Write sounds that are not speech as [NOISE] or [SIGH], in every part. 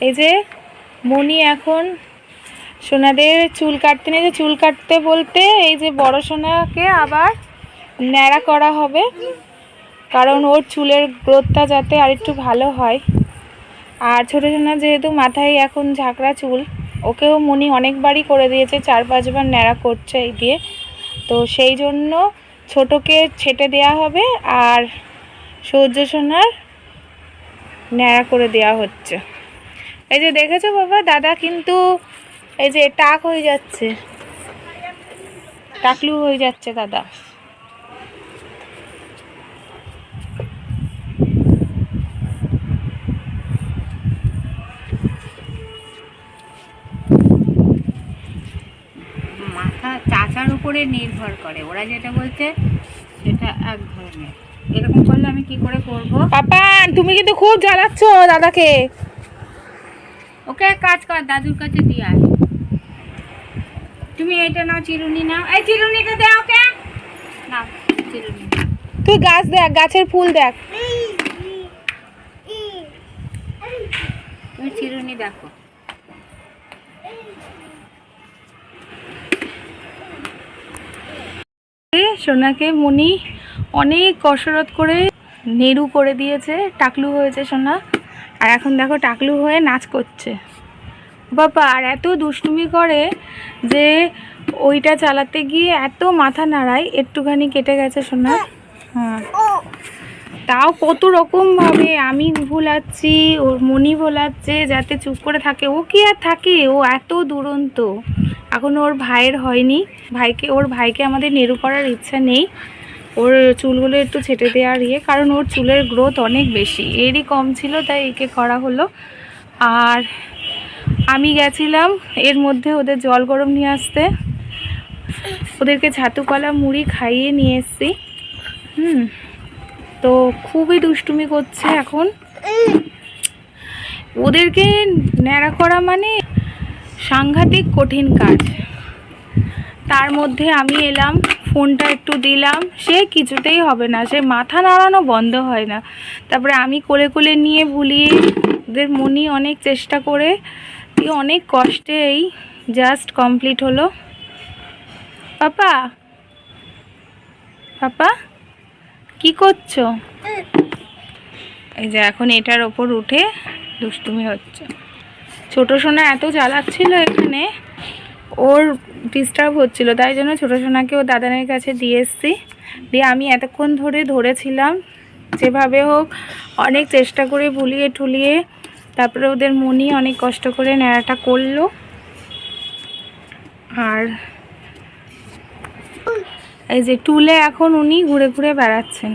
এই যে মনি এখন সোনাদের চুল কাটতে নিয়ে যে চুল কাটতে বলতে এই যে বড় সোনাকে আবার ন্যাড়া করা হবে। কারণ ওর চুলের গ্রোথটা যাতে আর একটু ভালো হয়। আর ছোটো সোনা যেহেতু মাথায় এখন ঝাঁকড়া চুল, ওকেও মনি অনেকবারই করে দিয়েছে, চার পাঁচবার ন্যাড়া করছে এই দিয়ে। তো সেই জন্য ছোটোকে ছেটে দেয়া হবে আর সূর্য সোনার ন্যাড়া করে দেওয়া হচ্ছে। এই যে দেখেছ বাবা? দাদা কিন্তু এই যে টাক হয়ে যাচ্ছে। টাকলু হয়ে যাচ্ছে দাদা। মাথা চাচার উপরে নির্ভর করে। ওরা যেটা বলছে সেটা এক ধরনের। এরকম করলে আমি কি করে করব? পাপা তুমি কিন্তু খুব জ্বালাচ্ছ দাদাকে। ওকে কাজ কর দাদুর কাছে দিয়ে আয়। তুমি এটা নাও চিরুনি নাও। এই চিরুনিটা দে ওকে। নাও চিরুনি। তুই গাছ দেখ গাছের ফুল দেখ। তুমি চিরুনি দেখো। সোনাকে মনি অনেক কসরত করে নেড়ু করে দিয়েছে টাকলু হয়েছে সোনা। আর এখন দেখো টাকলু হয়ে নাচ করছে। বাবা, আর এত দুষ্টুমি করে যে ওইটা চালাতে গিয়ে এত মাথা নাড়ায়, একটুখানি কেটে গেছে সোনা। হ্যাঁ। তাও কত রকম ভাবে আমি ভুলাচ্ছি, ওর মনি ভোলাচ্ছে, যাতে চুপ করে থাকে। ও কি আর থাকে? ও এত দুরন্ত। এখন ওর ভাইয়ের হয়নি। ভাইকে, ওর ভাইকে আমাদের নেরু করার ইচ্ছা নেই। ওর চুলগুলো একটু ছেটে দেওয়ার ইয়ে কারণ ওর চুলের গ্রোথ অনেক বেশি। এরই কম ছিল, তাই একে করা হলো। আর আমি গেছিলাম, এর মধ্যে ওদের জল গরম নিয়ে আসতে। ওদেরকে ছাতু কলা মুড়ি খাইয়ে নিয়ে এসছি। হুম, তো খুবই দুষ্টুমি করছে এখন। ওদেরকে ন্যাড়া করা মানে সাংঘাতিক কঠিন কাজ। তার মধ্যে আমি এলাম। ফোনটা একটু দিলাম। সে কিছুতেই হবে না, সে মাথা নাড়ানো বন্ধ হয় না। তারপরে আমি কোলে কোলে নিয়ে ভুলিয়ে ওদের মনি অনেক চেষ্টা করে অনেক কষ্টে এই জাস্ট কমপ্লিট হলো। পাপা? পাপা? কি করছ? এই যে এখন এটার ওপর উঠে দুষ্টুমি হচ্ছে। ছোট সোনা এত জ্বালাচ্ছিল এখানে, ওর ডিস্টার্ব হচ্ছিল, তাই জন্য ছোট সোনাকে ও দাদানের কাছে দিয়ে এসছি। দিয়ে আমি এতক্ষণ ধরে ধরেছিলাম, যেভাবে হোক অনেক চেষ্টা করে ভুলিয়ে ঠুলিয়ে তারপরে ওদের মনি অনেক কষ্ট করে ন্যাড়াটা করল। আর এই যে টুলে এখন উনি ঘুরে ঘুরে বেড়াচ্ছেন।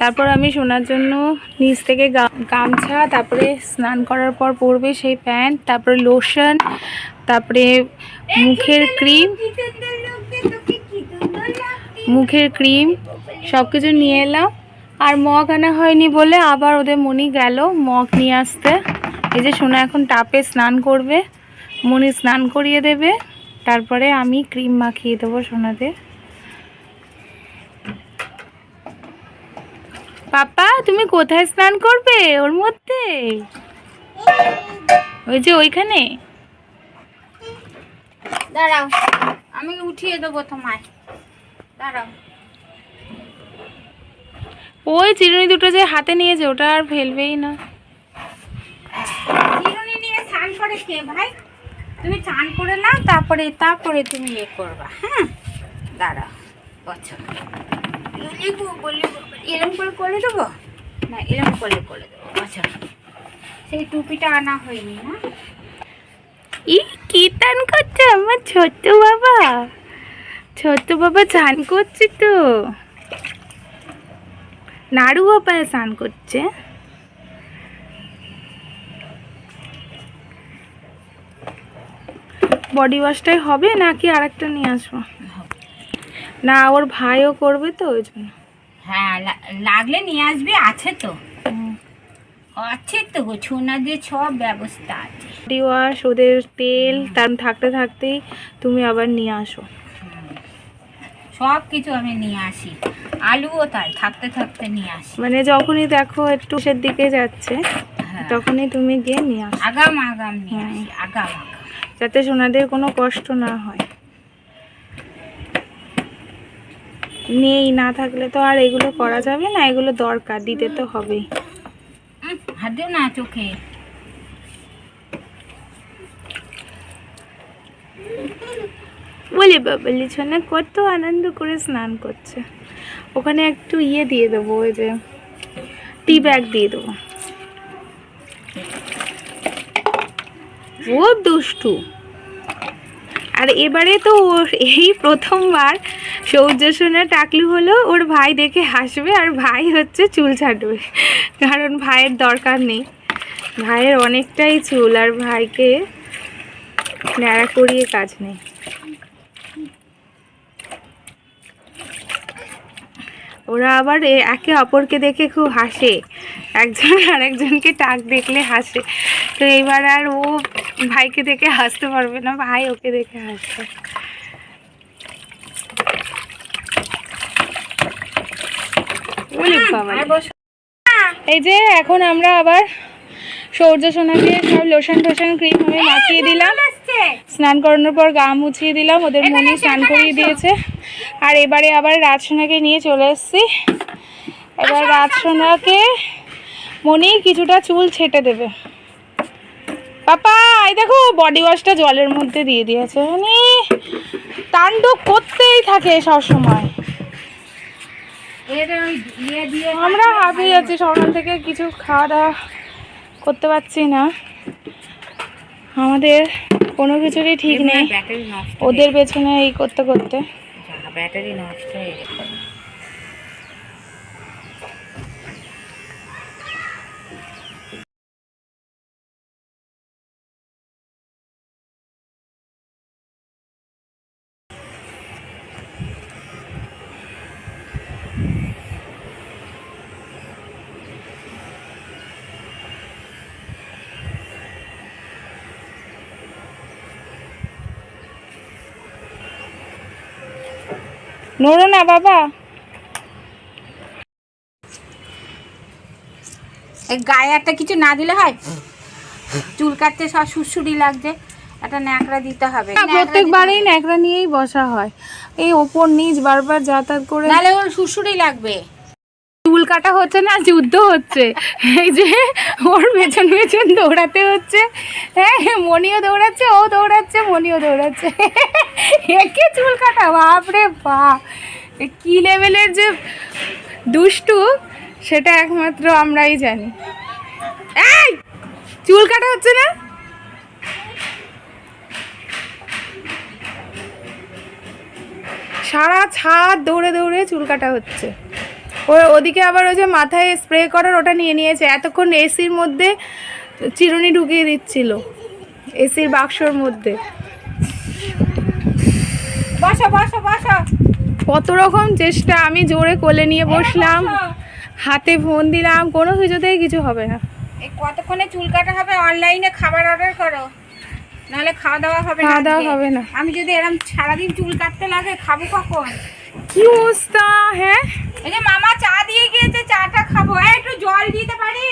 তারপর আমি শোনার জন্য নিচ থেকে গামছা, তারপরে স্নান করার পর পরবে সেই প্যান্ট, তারপরে লোশন, তারপরে মুখের ক্রিম মুখের ক্রিম সব কিছু নিয়ে এলাম। আর মগ আনা হয়নি বলে আবার ওদের মনি গেল মগ নিয়ে আসতে। এই যে সোনা এখন টাপে স্নান করবে মনি স্নান করিয়ে দেবে। তারপরে আমি ক্রিম মাখিয়ে দেবো সোনাদের। পাপা তুমি কোথায় স্নান করবে ওর মধ্যে? ওই যে ওইখানে। দাঁড়াও আমি উঠিয়ে দেবো তোমায়। দাঁড়াও। ওই চিরুনি দুটো যে হাতে নিয়েছে ওটা আর ফেলবেই না। চিরুনি নিয়ে স্নান করে কে ভাই? তুমি চান করে নাও তারপরে তারপরে তুমি ইয়ে করবা হ্যাঁ? দাঁড়াও বছর এরম করে করে দেবো? না, এরম করে দেবো। বছর সেই টুপিটা আনা হয়নি, না? ই করছে আমার ছোট্ট বাবা? ছোট্ট বাবা চান করছে তো। নাড়ু বাবা স্নান করছে। বডি ওয়াশটাই হবে নাকি আরেকটা নিয়ে আসব? না ওর ভাইও করবে তো ওই জন্য। হ্যাঁ লাগলে নিয়ে আসবে আছে তো। আছে তো গো ছোনা দিয়ে সব ব্যবস্থা আছে। বডি ওয়াশ ওদের তেল তার থাকতে থাকতেই তুমি আবার নিয়ে আসো। সব কিছু আমি নিয়ে আসি। আলুও তাই থাকতে থাকতে নিয়ে আসি। মানে যখনই দেখো একটু শের দিকে যাচ্ছে হ্যাঁ। তখনই তুমি গিয়ে নিয়ে আসো। আগাম আগাম নিয়ে আসি আগাম। যাতে সোনাদের কোনো কষ্ট না হয়। নেই না থাকলে তো আর এগুলো করা যাবে না এগুলো দরকার দিতে তো হবেই। দিও না চোখে। বলি বাবলি সোনা কত আনন্দ করে স্নান করছে। ওখানে একটু ইয়ে দিয়ে দেবো ওই যে টি ব্যাগ দিয়ে দেবো। ও দুষ্টু। আর এবারে তো ওর এই প্রথমবার সৌর্য সোনা টাকলু হলো ওর ভাই দেখে হাসবে আর ভাই হচ্ছে চুল ছাড়বে। কারণ ভাইয়ের দরকার নেই। ভাইয়ের অনেকটাই চুল আর ভাইকে ন্যাড়া করিয়ে কাজ নেই। ওরা আবার একে অপরকে দেখে খুব হাসে। একজন আর একজনকে টাক দেখলে হাসে। তো এবার আর ও ভাইকে দেখে হাসতে পারবে না, ভাই ওকে দেখে হাসবে এই যে এখন আমরা আবার সৌর্য সোনাকে সব লোশন টোশন ক্রিম আমি মাখিয়ে দিলাম। স্নান করানোর পর গা মুছিয়ে দিলাম ওদের মনি স্নান করিয়ে দিয়েছে। আর এবারে আবার রাজসোনাকে নিয়ে চলে এসেছি। এবার রাজসোনাকে মনি কিছুটা চুল ছেটে দেবে। পাপা এই দেখো বডি ওয়াশটা জলের মধ্যে দিয়ে দিয়েছে। মানে তাণ্ডব করতেই থাকে সবসময়। আমরা হাঁপিয়ে যাচ্ছি সকাল থেকে কিছু খাওয়া দাওয়া করতে পারছি না। আমাদের কোনো কিছুরই ঠিক নেই। ওদের পেছনে এই করতে করতে। ব্যাটারি নষ্ট হয়ে গেছে। নড়ো না বাবা। এই গায়ে একটা কিছু না দিলে হয়? চুল কাটতে সব সুড়সুড়ি লাগছে। একটা ন্যাকড়া দিতে হবে। প্রত্যেকবারেই ন্যাকড়া নিয়েই বসা হয়। এই ওপর নিচ বারবার যাতায়াত করে তাহলে ওর সুড়সুড়ি লাগবে। চুল কাটা হচ্ছে না, যুদ্ধ হচ্ছে। এই যে, ওর পেছন পেছন দৌড়াতে হচ্ছে। হ্যাঁ মনিও দৌড়াচ্ছে, ও দৌড়াচ্ছে, মনিও দৌড়াচ্ছে। একে চুল কাটা, বাপরে বাপ। এ কি লেভেলের যে দুষ্টু, সেটা একমাত্র আমরাই জানি। এই, চুল কাটা হচ্ছে না? সারা ছাদ দৌড়ে দৌড়ে চুল কাটা হচ্ছে। ও ওদিকে আবার ওই যে মাথায় স্প্রে করার ওটা নিয়ে নিয়েছে। এতক্ষণ এসির মধ্যে চিরুনি ঢুকিয়ে দিচ্ছিল। এসির বাক্সর মধ্যে। বসো বসো বসো। কত রকম চেষ্টা। আমি জোরে কোলে নিয়ে বসলাম। হাতে ফোন দিলাম। কোনো কিছুতেই কিছু হবে না। কতক্ষণে চুল কাটা হবে? অনলাইনে খাবার অর্ডার করো। নাহলে খাওয়া দাওয়া হবে না খাওয়া দাওয়া হবে না। আমি যদি এরকম সারাদিন চুল কাটতে লাগে খাব কখন? কি অবস্থা হ্যাঁ? এই যে মামা চা দিয়ে গিয়েছে চাটা খাব। একটু জল দিতে পারি?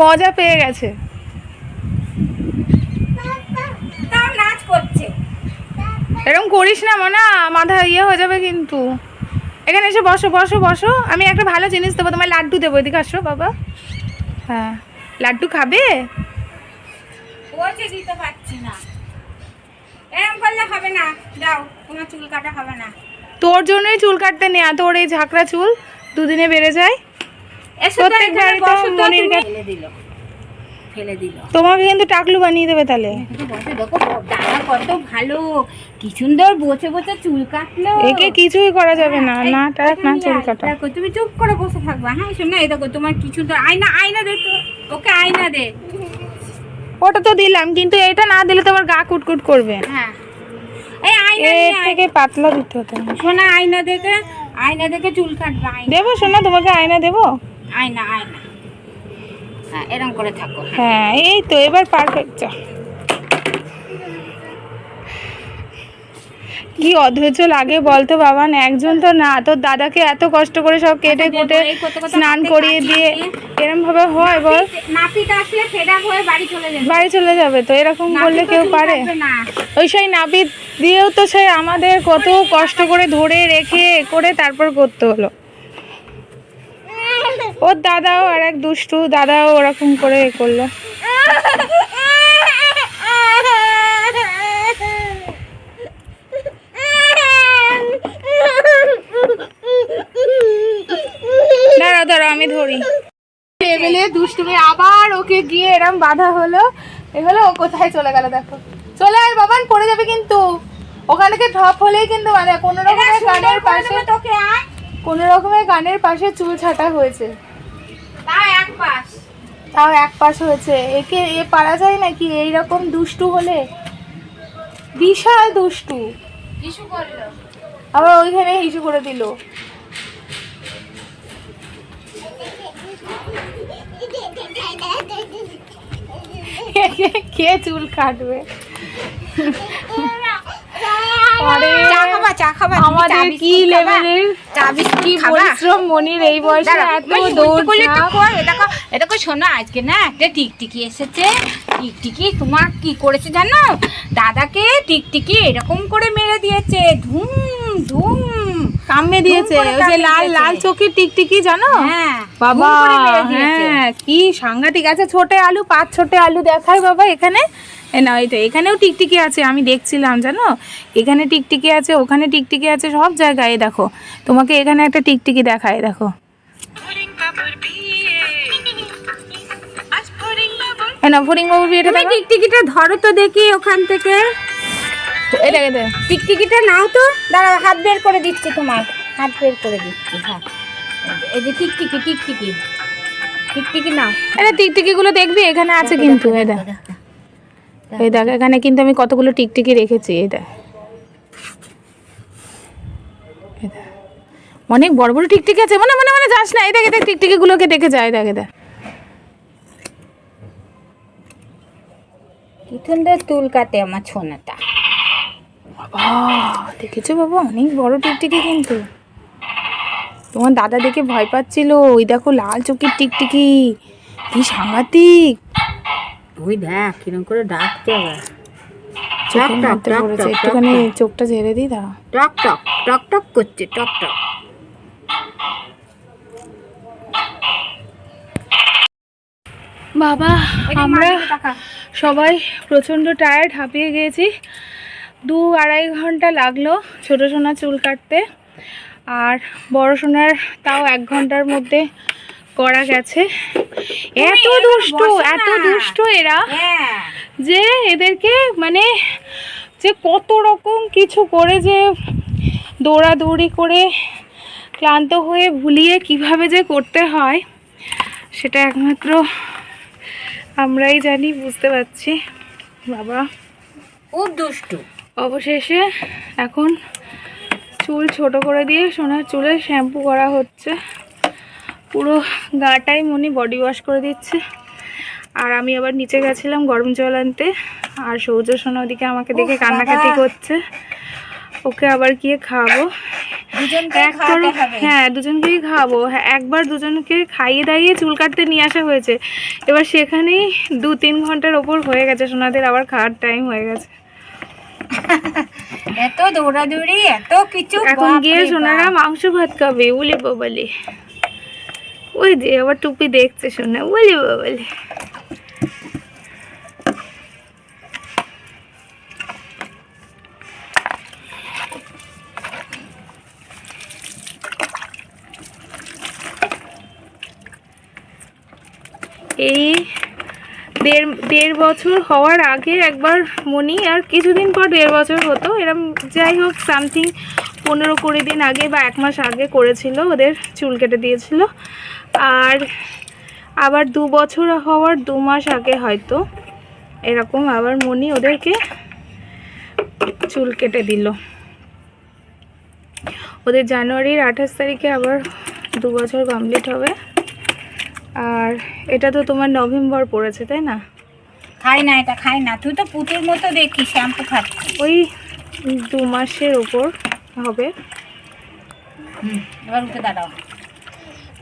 মজা পেয়ে গেছে। তাও নাচ করছে। এরকম করিস না মনা মাথা ইয়ে হয়ে যাবে কিন্তু। এখানে এসে বসো বসো বসো। আমি একটা ভালো জিনিস দেবো তোমার লাড্ডু দেবো এদিকে আসো বাবা। হ্যাঁ। লাড্ডু খাবে? দিতে পারছি না। এরকম করলে হবে না। দাও তোমার চুল কাটা হবে না। তোর জন্যই চুল কাটতে নেয়া তোর এই ঝাঁকড়া চুল দুদিনে বেড়ে যায়? প্রত্যেক এখানে তো মনির তুমি। দিল ফেলে দিল। তোমাকে কিন্তু টাকলু বানিয়ে দেবে তাহলে। দেখো দাদা কত ভালো কি সুন্দর বসে বসে চুল কাটলো। একে কিছুই করা যাবে না না টাক না চুল কাটা। দেখো তুমি চুপ করে বসে থাকবা হ্যাঁ শোনো এই দেখো তোমার কিছু তো আয়না আয়না দে তো ওকে আয়না দে। ওটা তো দিলাম কিন্তু এটা না দিলে তো আবার গা কুটকুট করবে। হ্যাঁ। এই আয়না এর থেকে পাতলা দিতে হতো। শোনা আয়না দেখে আয়না দেখে চুল কাটবে আয়না। দেবো শোনা তোমাকে আয়না দেবো? আয়না আয়না। হ্যাঁ এরকম করে থাকো। হ্যাঁ এই তো এবার পারফেক্ট চা কি অধৈর্য লাগে বলতো বাবান একজন তো না। তোর দাদাকে এত কষ্ট করে সব কেটে কুটে স্নান করিয়ে দিয়ে। এরম ভাবে হয় বল। বাড়ি চলে যাবে। তো? এরকম করলে কেউ পারে? ওই সেই নাপিত দিয়েও তো সেই আমাদের কত কষ্ট করে ধরে রেখে করে তারপর করতে হলো। ওর দাদাও আর এক দুষ্টু দাদাও ওরকম করে এ করল। দাঁড়াও দাঁড়াও আমি ধরি। টেবিলে দুষ্টুমি আবার ওকে গিয়ে এরম বাধা হলো। এ হলো ও কোথায় চলে গেল দেখো। চলে আয় বাবান পড়ে যাবে কিন্তু। ওখানে থেকে ঢপ হলেই কিন্তু মানে কোনো রকমের কানের পাশে তোকে কোনো রকমের কানের পাশে চুল ছাটা হয়েছে। তা এক পাশ। তাও এক পাশ হয়েছে। একে এ পারা যায় নাকি? এইরকম দুষ্টু হলে? বিশাল দুষ্টু। আবার ওইখানে হিসু করে দিল। কে চুল কাটবে? চা খাবা চা খাবা আমাদের কি লেভেলের কি পরিশ্রম মনির এই বয়সে এত দৌড় দেখো শোনো আজকে না একটা টিকটিকি এসেছে। টিকটিকি তোমার কি করেছে জানো? দাদাকে টিকটিকি এরকম করে মেরে দিয়েছে। ধুম ধুম। কামড়ে দিয়েছে ওই যে লাল লাল চোখের টিকটিকি জানো? হ্যাঁ বাবা। হ্যাঁ কি সাংঘাতিক। আছে ছোটে আলু পাঁচ ছোটে আলু দেখায় বাবা এখানে। না ওই এখানেও টিকটিকি আছে আমি দেখছিলাম জানো? এখানে টিকটিকি আছে ওখানে টিকটিকি আছে সব জায়গায় দেখো। তোমাকে এখানে একটা টিকটিকি দেখায় দেখো। না ফরিং বাবুর বিয়েটা টিকটিকিটা ধরো তো দেখি ওখান থেকে। এটা এটা টিকটিকিটা নাও তো। দাঁড়াও হাত বের করে দিচ্ছি তোমার। হাত বের করে দিচ্ছি হ্যাঁ। এই যে টিকটিকি টিকটিকি। টিকটিকি নাও। এটা টিকটিকি গুলো দেখবি? এখানে আছে কিন্তু দেখ এই দেখ। এখানে কিন্তু আমি কতগুলো টিকটিকি রেখেছি এই দেখ। অনেক বড় বড় টিকটিকি আছে মনে মনে মনে যাস না। এই দেখ দেখ টিকটিকি গুলোকে দেখে যায় দেখ। দেখ চুল কাটে আমার ছোনাটা দেখেছ বাবা অনেক বড় টিকটিকি কিন্তু। তোমার দাদা দেখে ভয় পাচ্ছিল ওই দেখো লাল চোখের টিকটিকি কি সাংঘাতিক। ওই দেখ কিরম করে ডাকতে হবে চোখের মধ্যে পড়েছে একটুখানি টক, টক। চোখটা ঝেড়ে দিই দাঁড়া। টক টক টক টক করছে টক টক। বাবা আমরা সবাই প্রচণ্ড টায়ার্ড হাঁপিয়ে গিয়েছি। দু আড়াই ঘণ্টা লাগল ছোটো সোনা চুল কাটতে। আর বড় সোনার তাও এক ঘণ্টার মধ্যে করা গেছে। এত দুষ্টু এত। দুষ্টু এরা হ্যাঁ। যে এদেরকে মানে যে কত রকম কিছু করে যে দৌড়াদৌড়ি করে ক্লান্ত হয়ে ভুলিয়ে কীভাবে যে করতে হয় সেটা একমাত্র আমরাই জানি বুঝতে পারছি। বাবা। খুব দুষ্টু। অবশেষে এখন চুল ছোট করে দিয়ে সোনার চুলে শ্যাম্পু করা হচ্ছে। পুরো গাটাই মনি বডি ওয়াশ করে দিচ্ছে। আর আমি আবার নিচে গেছিলাম গরম জল আনতে। আর সৌর্য সোনা ওদিকে আমাকে দেখে কান্নাকাটি করছে। ওকে আবার গিয়ে খাওয়াবো হ্যাঁ দুজনকেই খাওয়াবো হ্যাঁ একবার দুজনকে খাইয়ে দাইয়ে চুল কাটতে নিয়ে আসা হয়েছে। এবার সেখানেই দু তিন ঘণ্টার ওপর হয়ে গেছে সোনাদের আবার খাওয়ার টাইম হয়ে গেছে। [LAUGHS] এত দৌড়াদৌড়ি এত কিছু এখন গিয়ে সোনারা মাংস ভাত খাবে বলে বাবালে। ওই যে আবার টুপি দেখছে সোনা বলে বাবালে। এই দেড় দেড় বছর হওয়ার আগে একবার মনি, আর কিছুদিন পর দেড় বছর হতো। এরম যাই হোক সামথিং পনেরো কুড়ি দিন আগে বা এক মাস আগে করেছিল, ওদের চুল কেটে দিয়েছিল। আর আবার দু বছর হওয়ার দু মাস আগে হয়তো এরকম আবার মনি ওদেরকে চুল কেটে দিল। ওদের জানুয়ারির আঠাশ তারিখে আবার দু বছর কমপ্লিট হবে। আর এটা তো তোমার নভেম্বর পড়েছে তাই না? খাই না এটা খাই না। তুই তো পুতুর মতো দেখি শ্যাম্পু খাচ্ছিস। ওই দু মাসের ওপর হবে। হুম এবার উঠে দাঁড়াও।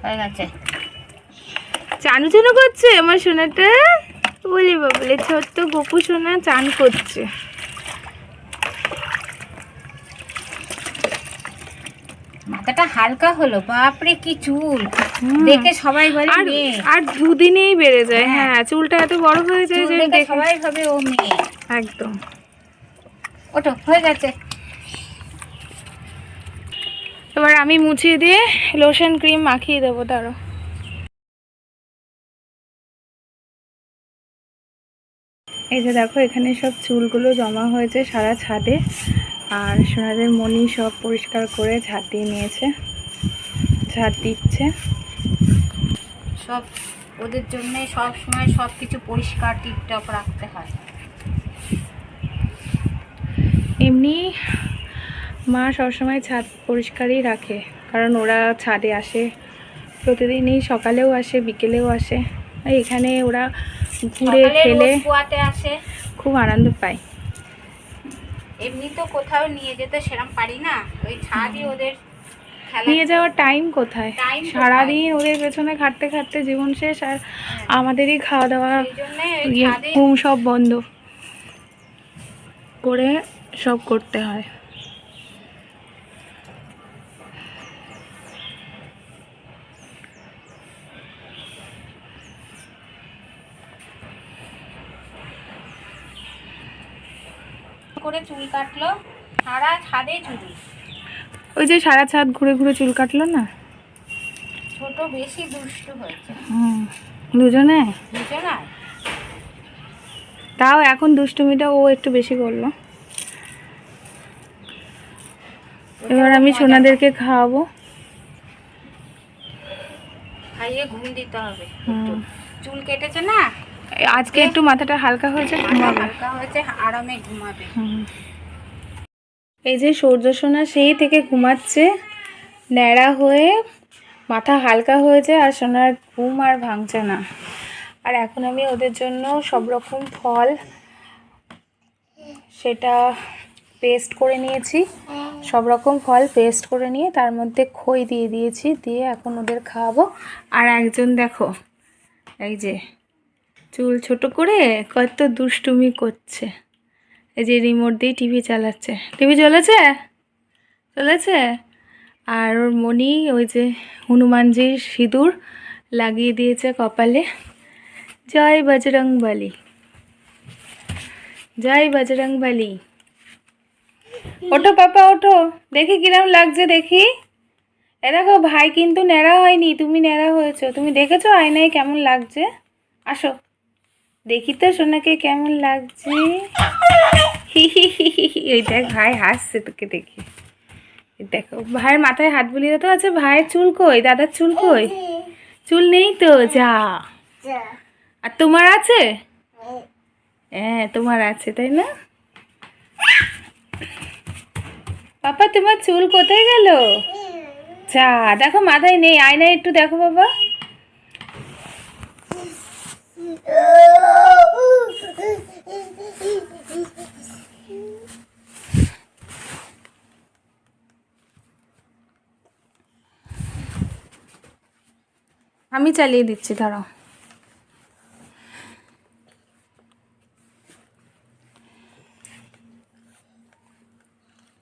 হয়ে গেছে। চানু চানু করছে? আমার সোনাটা? বলি বাবলে ছোট্ট গপু সোনা চান করছে। মাথাটা হালকা হলো বাপরে কি চুল। দেখে সবাই বলে আর আর দুদিনেই বেড়ে যায় হ্যাঁ। হ্যাঁ চুলটা এত বড় হয়ে যায় যে দেখে সবাই ভাবে ও মেয়ে। একদম। ওটো হয়ে গেছে। এবার আমি মুছিয়ে দিয়ে লোশন ক্রিম মাখিয়ে দেবো তারও এই যে দেখো এখানে সব চুলগুলো জমা হয়েছে সারা ছাদে। আর সোনাদের মনি সব পরিষ্কার করে ঝাড় দিয়ে নিয়েছে। ঝাঁট দিচ্ছে। সব ওদের জন্য সব সময় সব কিছু পরিষ্কার টিপটপ রাখতে হয়। এমনি মা সবসময় ছাদ পরিষ্কারই রাখে কারণ ওরা ছাদে আসে প্রতিদিনই সকালেও আসে বিকেলেও আসে। এখানে ওরা ঘুরে খেলে আসে। খুব আনন্দ পায়। এমনি তো কোথাও নিয়ে যেতে সেরকম পারি না। ওই ছাদই ওদের নিয়ে যাওয়ার টাইম কোথায়? সারাদিন ওদের পেছনে খাটতে খাটতে জীবন শেষ আর আমাদেরই খাওয়া দাওয়া ইয়ে ঘুম সব বন্ধ করে সব করতে হয়। করে চুল কাটলো সারা ছাদে চুল। ওই যে সারা ছাদ ঘুরে ঘুরে চুল কাটলো না? ছোট বেশি দুষ্টু হয়েছে। হুম দুজনে? তাও এখন দুষ্টুমিটা ও একটু বেশি করল। এবার আমি সোনাদেরকে খাওয়াবো। খাইয়ে ঘুম দিতে হবে। চুল কেটেছে না? আজকে একটু মাথাটা হালকা হয়েছে ঘুমাবে। হালকা হয়েছে আরামে ঘুমাবে। এই যে সূর্য সোনা সেই থেকে ঘুমাচ্ছে ন্যাড়া হয়ে মাথা হালকা হয়েছে আর সোনার ঘুম আর ভাঙছে না। আর এখন আমি ওদের জন্য সব রকম ফল সেটা পেস্ট করে নিয়েছি। সব রকম ফল পেস্ট করে নিয়ে তার মধ্যে খই দিয়ে দিয়েছি দিয়ে এখন ওদের খাওয়াবো। আর একজন দেখো এই যে চুল ছোট করে কত দুষ্টুমি করছে। এই যে রিমোট দিয়ে টিভি চালাচ্ছে। টিভি চলেছে? চলেছে? আর ওর মনি ওই যে হনুমানজির সিঁদুর লাগিয়ে দিয়েছে কপালে। জয় বজরং বলি। জয় বজরং বলি। ওঠো পাপা, ওঠো। দেখি কিরম লাগছে, দেখি। এ দেখো, ভাই কিন্তু ন্যাড়া হয়নি, তুমি ন্যাড়া হয়েছো। তুমি দেখেছ আয়নায় কেমন লাগছে? আসো। দেখি তো সোনাকে কেমন লাগছে। এই দেখ ভাই হাসছে তোকে দেখে। দেখো ভাইয়ের মাথায় হাত বুলিয়ে তো আছে ভাইয়ের চুল কই? দাদার চুল কই? চুল নেই তো যা। আর তোমার আছে? হ্যাঁ তোমার আছে তাই না? পাপা তোমার চুল কোথায় গেল? যা দেখো মাথায় নেই আয়নায় একটু দেখো বাবা। আমি চালিয়ে দিচ্ছি ধরো